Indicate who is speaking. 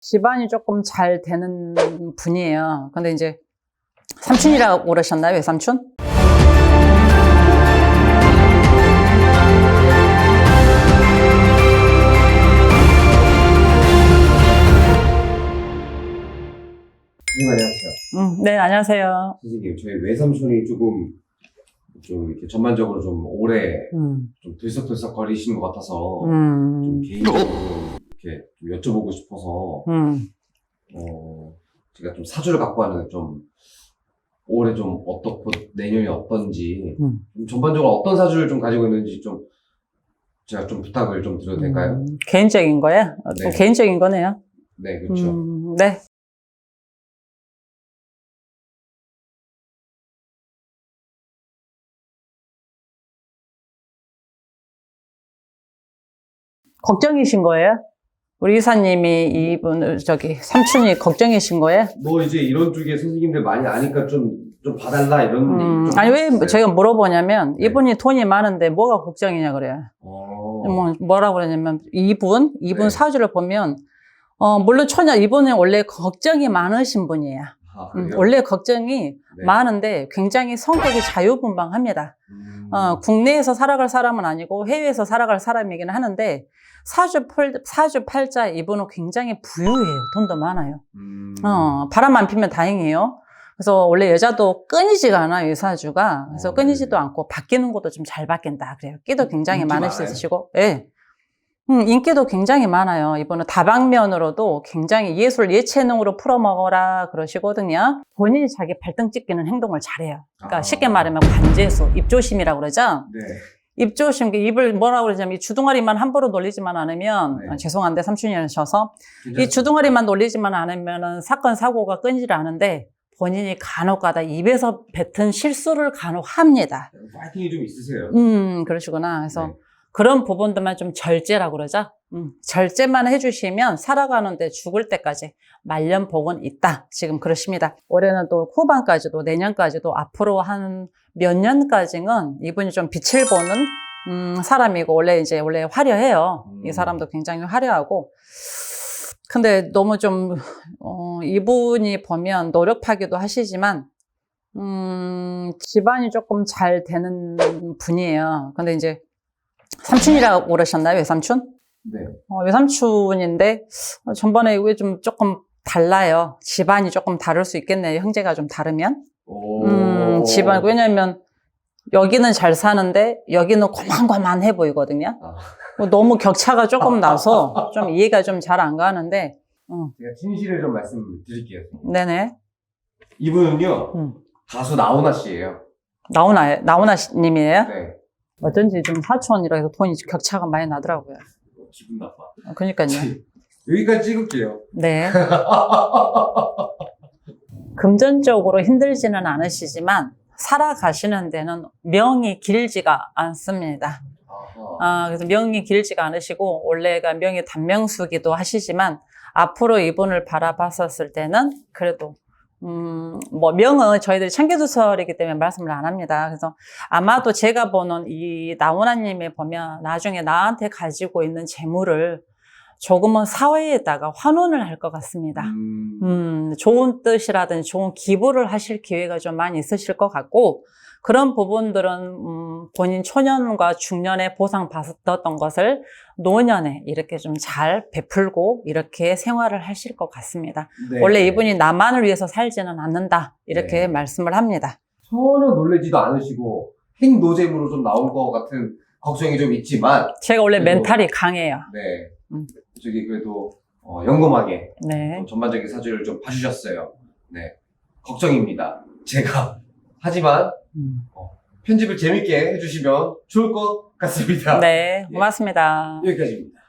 Speaker 1: 집안이 조금 잘 되는 분이에요. 근데 이제 삼촌이라고 그러셨나요? 외삼촌?
Speaker 2: 네, 안녕하세요.
Speaker 1: 음, 네, 안녕하세요.
Speaker 2: 선생님, 저희 외삼촌이 조금 좀 이렇게 전반적으로 좀 오래
Speaker 1: 음,
Speaker 2: 좀 들썩들썩 거리시는 것 같아서 좀
Speaker 1: 음,
Speaker 2: 개인적으로 이렇게 좀 여쭤보고 싶어서
Speaker 1: 음.
Speaker 2: 어, 제가 좀 사주를 갖고 왔는데 좀 올해 좀 어떻고 내년이 어떤지
Speaker 1: 음.
Speaker 2: 좀 전반적으로 어떤 사주를 좀 가지고 있는지 좀 제가 좀 부탁을 좀 드려도 될까요?
Speaker 1: 음, 개인적인 거야? 어, 또
Speaker 2: 네.
Speaker 1: 개인적인 거네요.
Speaker 2: 네, 그렇죠.
Speaker 1: 음, 네. 걱정이신 거예요? 우리 이사님이 이분 저기 삼촌이 걱정이신 거예요?
Speaker 2: 뭐 이제 이런 쪽에 선생님들 많이 아니까 좀, 좀 봐달라 이런
Speaker 1: 음, 아니 왜. 제가 물어보냐면
Speaker 2: 네.
Speaker 1: 이분이 돈이 많은데 뭐가 걱정이냐 그래요.
Speaker 2: 어,
Speaker 1: 뭐 뭐라고 그러냐면 이분 이분
Speaker 2: 네.
Speaker 1: 사주를 보면 어 물론 처녀 이분은 원래 걱정이 많으신 분이에요.
Speaker 2: 아,
Speaker 1: 음? 원래 걱정이
Speaker 2: 네.
Speaker 1: 많은데 굉장히 성격이 자유분방합니다.
Speaker 2: 음,
Speaker 1: 어, 국내에서 살아갈 사람은 아니고 해외에서 살아갈 사람이기는 하는데 사주 팔자 이분은 굉장히 부유해요. 돈도 많아요.
Speaker 2: 음,
Speaker 1: 어, 바람 안 피면 다행이에요. 그래서 원래 여자도 끊이지가 않아요, 이 사주가. 그래서
Speaker 2: 어,
Speaker 1: 끊이지도
Speaker 2: 네네.
Speaker 1: 않고 바뀌는 것도 좀 잘 바뀐다. 그래요. 끼도 굉장히
Speaker 2: 인기
Speaker 1: 많으시-
Speaker 2: 많아요?
Speaker 1: 있으시고, 예. 음, 인기도 굉장히 많아요. 이분은 다방면으로도 굉장히 예술 예체능으로 풀어먹어라 그러시거든요. 본인이 자기 발등 찍기는 행동을 잘해요. 그러니까
Speaker 2: 아.
Speaker 1: 쉽게 말하면 관제수, 입조심이라고 그러죠.
Speaker 2: 네.
Speaker 1: 입조심, 그 입을 뭐라고 그러냐면 이 주둥아리만 함부로 놀리지만 않으면,
Speaker 2: 네.
Speaker 1: 아, 죄송한데 삼촌이셔서 이. 주둥아리만 놀리지만 않으면 사건 사고가 끊이질 않은데 본인이 간혹가다 입에서 뱉은 실수를 간혹 합니다.
Speaker 2: 파이팅이 좀 있으세요.
Speaker 1: 음 그러시구나. 그래서
Speaker 2: 네.
Speaker 1: 그런 부분들만 좀 절제라고 그러죠. 음, 절제만 해주시면 살아가는데 죽을 때까지 말년 복은 있다. 지금 그러십니다. 올해는 또 후반까지도 내년까지도 앞으로 한 몇 년까지는 이분이 좀 빛을 보는 음, 사람이고 원래 이제 원래 화려해요. 이
Speaker 2: 음.
Speaker 1: 사람도 굉장히 화려하고. 근데 너무 좀 어, 이분이 보면 노력하기도 하시지만 음, 집안이 조금 잘 되는 분이에요. 근데 이제 삼촌이라고 그러셨나요, 외삼촌?
Speaker 2: 네.
Speaker 1: 어, 외삼촌인데 어, 전번에 이게 좀 조금 달라요. 집안이 조금 다를 수 있겠네요. 형제가 좀 다르면.
Speaker 2: 오.
Speaker 1: 음, 집안 왜냐면 여기는 잘 사는데 여기는 고만고만해 보이거든요.
Speaker 2: 아.
Speaker 1: 뭐 너무 격차가 조금 나서 좀 이해가 좀 잘 안 가는데. 어,
Speaker 2: 제가 진실을 좀 말씀드릴게요.
Speaker 1: 네네.
Speaker 2: 이분은요
Speaker 1: 음.
Speaker 2: 가수 나훈아 씨예요.
Speaker 1: 나오나 나오나 님이에요?
Speaker 2: 네.
Speaker 1: 어쩐지 좀 사촌이라 해서 돈이 격차가 많이 나더라고요.
Speaker 2: 어, 기분 나빠.
Speaker 1: 어, 그러니까요.
Speaker 2: 여기까지 찍을게요.
Speaker 1: 네. 금전적으로 힘들지는 않으시지만 살아가시는 데는 명이 길지가 않습니다.
Speaker 2: 아,
Speaker 1: 그래서 명이 길지가 않으시고 원래가 명이 단명수기도 하시지만 앞으로 이분을 바라봤었을 때는 그래도 음, 뭐 명은 저희들이 청계두설이기 때문에 말씀을 안 합니다. 그래서 아마도 제가 보는 이 나훈아님이 보면 나중에 나한테 가지고 있는 재물을 조금은 사회에다가 환원을 할 것 같습니다.
Speaker 2: 음,
Speaker 1: 음, 좋은 뜻이라든지 좋은 기부를 하실 기회가 좀 많이 있으실 것 같고, 그런 부분들은, 음, 본인 초년과 중년에 보상받았던 것을 노년에 이렇게 좀 잘 베풀고, 이렇게 생활을 하실 것 같습니다.
Speaker 2: 네.
Speaker 1: 원래 이분이 나만을 위해서 살지는 않는다. 이렇게
Speaker 2: 네.
Speaker 1: 말씀을 합니다.
Speaker 2: 전혀 놀래지도 않으시고 핵노잼으로 좀 나올 것 같은 걱정이 좀 있지만
Speaker 1: 제가 원래 멘탈이 강해요.
Speaker 2: 네
Speaker 1: 음.
Speaker 2: 저기 그래도 어, 영검하게
Speaker 1: 네.
Speaker 2: 좀 전반적인 사주를 좀 봐주셨어요. 네 걱정입니다. 제가 하지만
Speaker 1: 음.
Speaker 2: 편집을 재밌게 해주시면 좋을 것 같습니다.
Speaker 1: 네.
Speaker 2: 예.
Speaker 1: 고맙습니다.
Speaker 2: 여기까지입니다.